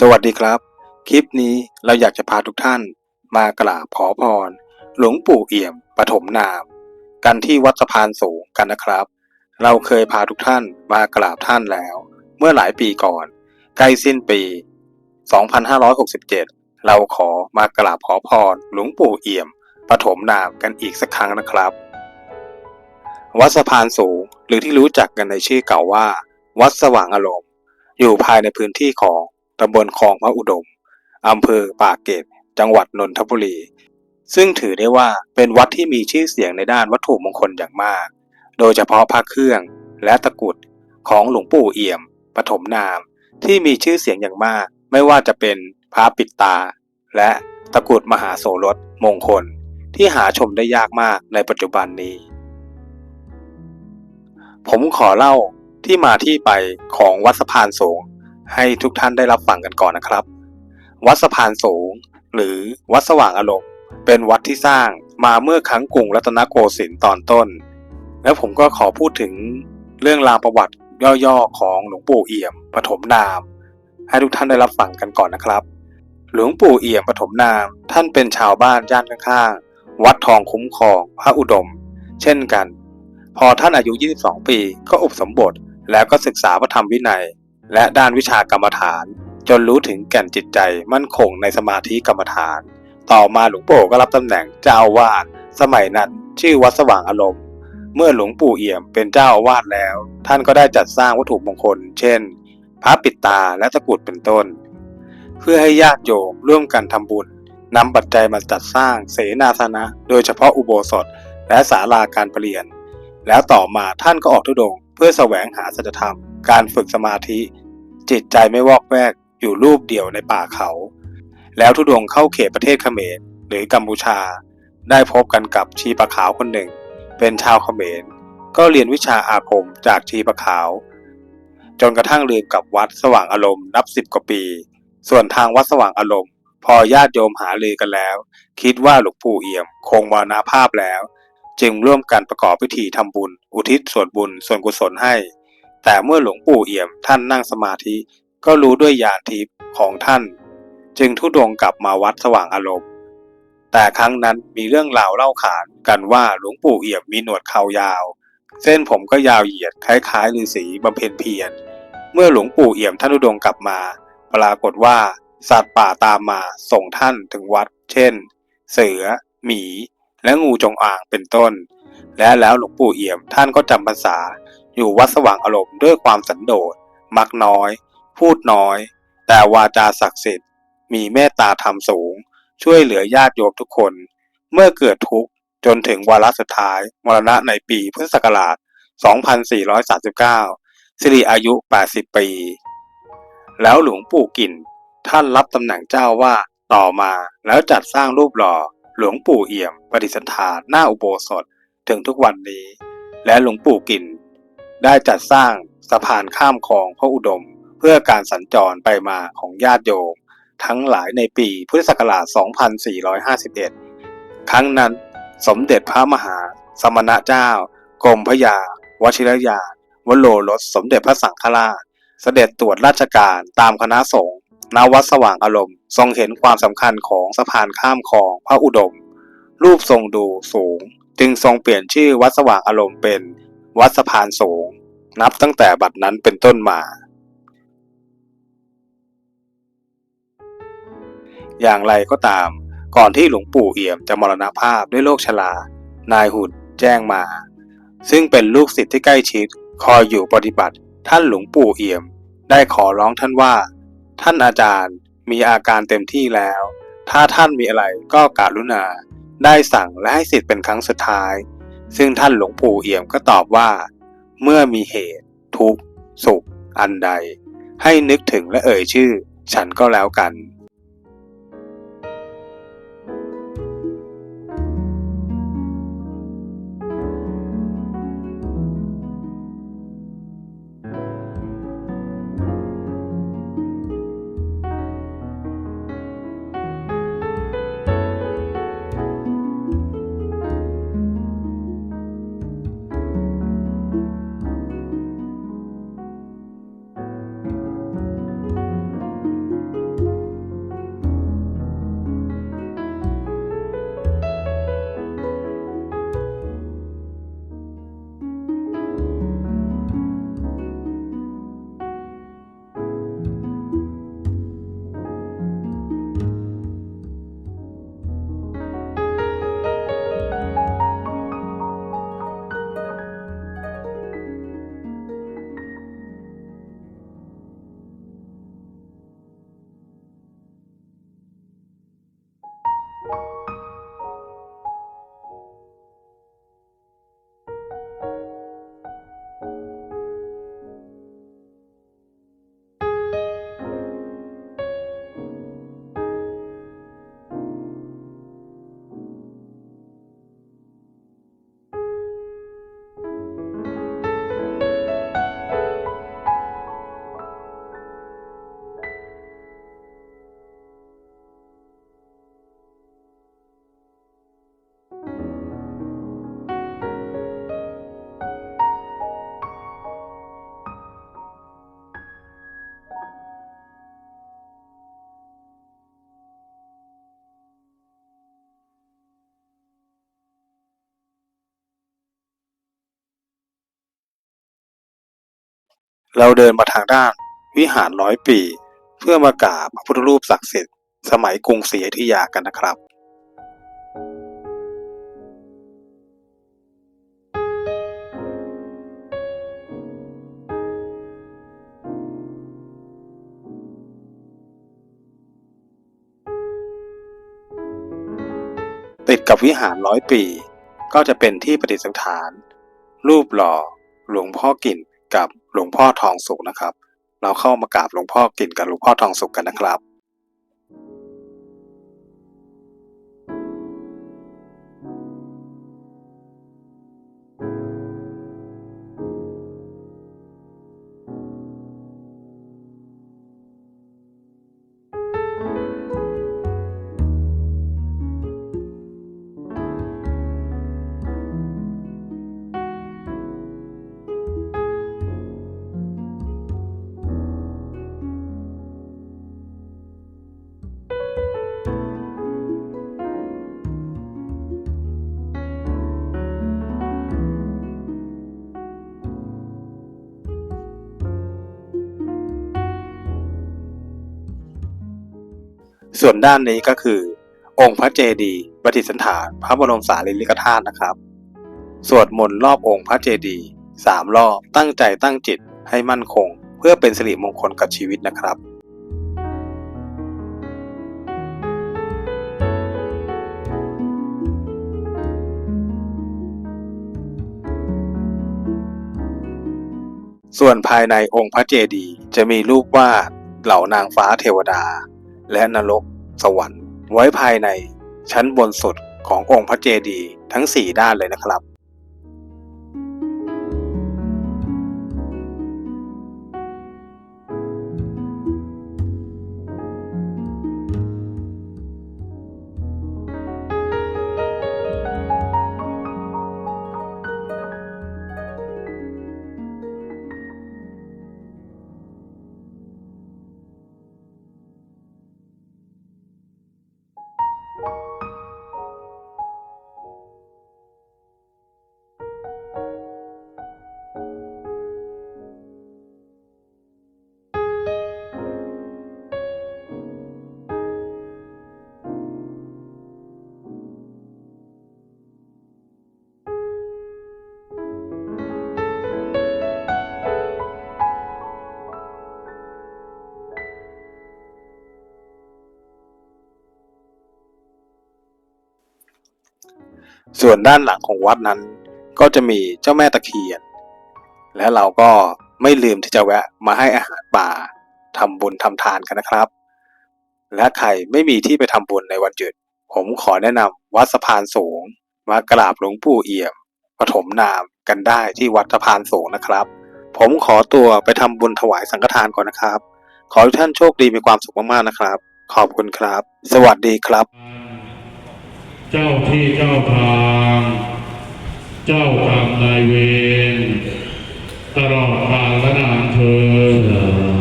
สวัสดีครับ คลิปนี้เราอยากจะพาทุกท่านมากราบขอพร หลวงปู่เอี่ยมปฐมนาม กันที่วัดสะพานสูงกันนะครับ เราเคยพาทุกท่านมากราบท่านแล้ว เมื่อหลายปีก่อน ใกล้สิ้นปี 2567 เราขอมากราบขอพร หลวงปู่เอี่ยมปฐมนามกันอีกสักครั้งนะครับ วัดสะพานสูงหรือที่รู้จักกันในชื่อเก่าว่า วัดสว่างอารมณ์ อยู่ภายในพื้นที่ของ ตำบลคลองพระอุดม อำเภอป่ากเกร็ดจังหวัดนนทบุรี ซึ่งถือได้ว่าเป็นวัดที่มีชื่อเสียงในด้านวัตถุมงคลอย่างมาก โดยเฉพาะพระเครื่องและตะกรุดของหลวงปู่เอี่ยมปฐมนาม ที่มีชื่อเสียงอย่างมาก ไม่ว่าจะเป็นพระปิดตา และตะกรุดมหาโสรสมงคล ที่หาชมได้ยากมากในปัจจุบันนี้ ผมขอเล่าที่มาที่ไปของวัดสะพานสูง ให้ทุกท่านได้รับฟังกันก่อนนะครับ วัดสะพานสูง หรือวัดสว่างอารมณ์เป็นวัดที่สร้างมาเมื่อครั้งกรุงรัตนโกสินทร์ตอนต้น แล้วผมก็ขอพูดถึงเรื่องราวประวัติย่อๆของหลวงปู่เอี่ยมปฐมนาม ให้ทุกท่านได้รับฟังกันก่อนนะครับ หลวงปู่เอี่ยมปฐมนามท่านเป็นชาวบ้านย่านข้างๆวัดทองคุ้มครองพระอุดม เช่นกัน พอท่านอายุ 22 ปีก็อุปสมบทแล้วก็ศึกษาพระธรรมวินัย และด้านวิชากรรมฐาน จนรู้ถึงแก่นจิตใจมั่นคงในสมาธิกรรมฐาน ต่อมาหลวงปู่ก็รับตำแหน่งเจ้าอาวาสสมัยนั้นชื่อวัดสว่างอารมณ์ เมื่อหลวงปู่เอี่ยมเป็นเจ้าอาวาสแล้ว ท่านก็ได้จัดสร้างวัตถุมงคล เช่น พระปิดตาและตะกรุดเป็นต้น เพื่อให้ญาติโยมร่วมกันทำบุญนำปัจจัยมาจัดสร้างเสนาสนะ โดยเฉพาะอุโบสถและศาลาการประเรียน แล้วต่อมาท่านก็ออกทุดงเพื่อแสวงหาสัจธรรม การฝึกสมาธิ จิตใจไม่วอกแวกอยู่รูปเดียวในป่าเขา แล้วทุดงเข้าเขตประเทศเขมรหรือกัมพูชา ได้พบกันกับชีปะขาวคนหนึ่ง เป็นชาวเขมร ก็เรียนวิชาอาคมจากชีปะขาว จนกระทั่งลืมกับวัดสว่างอารมณ์นับสิบกว่าปี ส่วนทางวัดสว่างอารมณ์ พอญาติโยมหาลือกันแล้ว คิดว่าหลวงปู่เอี่ยม คงมรณภาพแล้ว จึงร่วมกันประกอบพิธีทำบุญ อุทิศส่วนบุญส่วนกุศลให้ แต่เมื่อหลวงปู่เอี่ยมท่านนั่งสมาธิ ก็รู้ด้วยญาณทิพย์ของท่าน จึงทุดงกลับมาวัดสว่างอารมณ์ แต่ครั้งนั้นมีเรื่องราวเล่าขานกันว่าหลวงปู่เอี่ยมมีหนวดเขายาว เส้นผมก็ยาวเหยียดคล้ายๆฤาษีบำเพ็ญเพียรเมื่อหลวงปู่เอี่ยมท่านทุดงกลับมา ปรากฏว่าสัตว์ป่าตามมาส่งท่านถึงวัด เช่น เสือ หมี และงูจงอางเป็นต้น และแล้วหลวงปู่เอี่ยมท่านก็จำพรรษา อยู่วัดสว่างอารมณ์ด้วยความสันโดษ มักน้อย พูดน้อย แต่วาจาศักดิ์สิทธิ์ มีเมตตาธรรมสูง ช่วยเหลือญาติโยมทุกคน เมื่อเกิดทุกข์จนถึงวาระสุดท้าย มรณะในปีพุทธศักราช 2439 สิริอายุ 80 ปี แล้วหลวงปู่กิ่นท่านรับตำแหน่งเจ้าวาดต่อมาแล้วจัดสร้างรูปหล่อหลวงปู่เอี่ยมประดิษฐานหน้าอุโบสถถึงทุกวันนี้ และหลวงปู่กิ่น ได้จัดสร้างสะพานข้ามคลองพระอุดม เพื่อการสัญจรไปมาของญาติโยมทั้งหลายในปีพุทธศักราช 2451 ครั้งนั้นสมเด็จพระมหา สมณเจ้ากรมพระยา วชิรยาวโรรสสมเด็จพระสังฆราช เสด็จตรวจราชการตามคณะสงฆ์ณวัดสว่างอารมณ์ ทรงเห็นความสำคัญของสะพานข้ามคลองพระอุดม รูปทรงดูสูง จึงทรงเปลี่ยนชื่อวัดสว่างอารมณ์เป็น วัดสะพานสูง นับตั้งแต่บัดนั้นเป็นต้นมา อย่างไรก็ตาม ก่อนที่หลวงปู่เอี่ยมจะมรณภาพด้วยโรคชรา นายหุ่นแจ้งมา ซึ่งเป็นลูกศิษย์ที่ใกล้ชิดคอยอยู่ปฏิบัติ ท่านหลวงปู่เอี่ยม ได้ขอร้องท่านว่า ท่านอาจารย์มีอาการเต็มที่แล้ว ถ้าท่านมีอะไรก็กรุณา ได้สั่งและให้สิทธิ์เป็นครั้งสุดท้าย ซึ่งท่านหลวงปู่เอี่ยมก็ตอบว่า เมื่อมีเหตุ ทุกข์ สุข อันใด ให้นึกถึงและเอ่ยชื่อ ฉันก็แล้วกัน เราเดินมาทางด้าน วิหารร้อยปี เพื่อมากราบพระพุทธรูปศักดิ์สิทธิ์สมัยกรุงศรีอยุธยากันนะครับติดกับวิหารร้อยปี ก็จะเป็นที่ประดิษฐาน รูปหล่อหลวงพ่อกิ่นกับ หลวงพ่อทองสุกนะครับ เราเข้ามากราบหลวงพ่อกิ่นกับหลวงพ่อทองสุกกันนะครับ ส่วนด้านนี้ก็คือ องค์พระเจดีย์ประดิษฐานพระบรมสารีริกธาตุนะครับ สวดมนต์รอบองค์พระเจดีย์สามรอบตั้งใจตั้งจิตให้มั่นคง เพื่อเป็นสิริมงคลกับชีวิตนะครับส่วนภายในองค์พระเจดีย์จะมีรูปวาดเหล่านางฟ้าเทวดา และนรก สวรรค์ ไว้ภายในชั้นบนสุดขององค์พระเจดีย์ทั้ง 4 ด้านเลยนะครับ ส่วนด้านหลังของวัดนั้น ก็จะมีเจ้าแม่ตะเคียน และเราก็ไม่ลืมที่จะแวะมาให้อาหารป่าทำบุญทำทานกันนะครับ และใครไม่มีที่ไปทำบุญในวันหยุด ผมขอแนะนำวัดสะพานสูง มากราบหลวงปู่เอี่ยมปฐมนามกันได้ที่วัดสะพานสูงนะครับ ผมขอตัวไปทำบุญถวายสังฆทานก่อนนะครับ ขอให้ท่านโชคดีมีความสุขมากๆนะครับ ขอบคุณครับ สวัสดีครับ เจ้าที่เจ้าทาง เจ้ากรรมนายเวรตลอดกาลและนานเธอญ